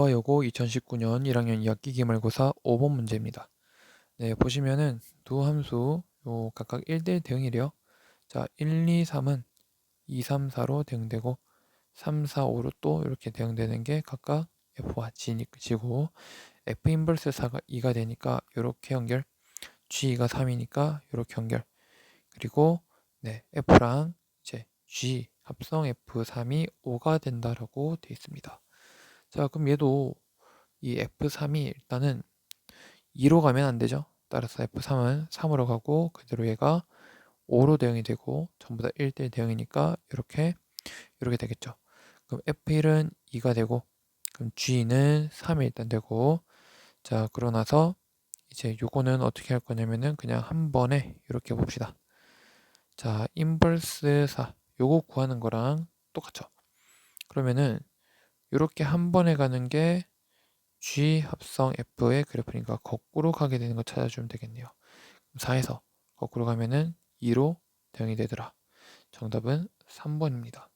요거 2019년 1학년 2학기 기말고사 5번 문제입니다. 네, 보시면은 두 함수 요 각각 1대1 대응이래요. 자, 1, 2, 3은 2, 3, 4로 대응되고 3, 4, 5로 또 이렇게 대응되는 게 각각 F와 G고 F 인버스 4가 2가 되니까 이렇게 연결 G가 3이니까 이렇게 연결 그리고 네, F랑 이제 G 합성 F3이 5가 된다라고 되어 있습니다. 자, 그럼 얘도 이 F3이 일단은 2로 가면 안 되죠. 따라서 F3은 3으로 가고 그대로 얘가 5로 대응이 되고 전부 다 1대1 대응이니까 이렇게 이렇게 되겠죠. 그럼 F1은 2가 되고 그럼 G는 3이 일단 되고 자, 그러고 나서 이제 요거는 어떻게 할 거냐면은 그냥 한 번에 이렇게 봅시다. 자, 인버스 4 요거 구하는 거랑 똑같죠. 그러면은 이렇게 한 번에 가는 게 G 합성 F의 그래프니까 거꾸로 가게 되는 거 찾아주면 되겠네요. 4에서 거꾸로 가면은 2로 대응이 되더라. 정답은 3번입니다.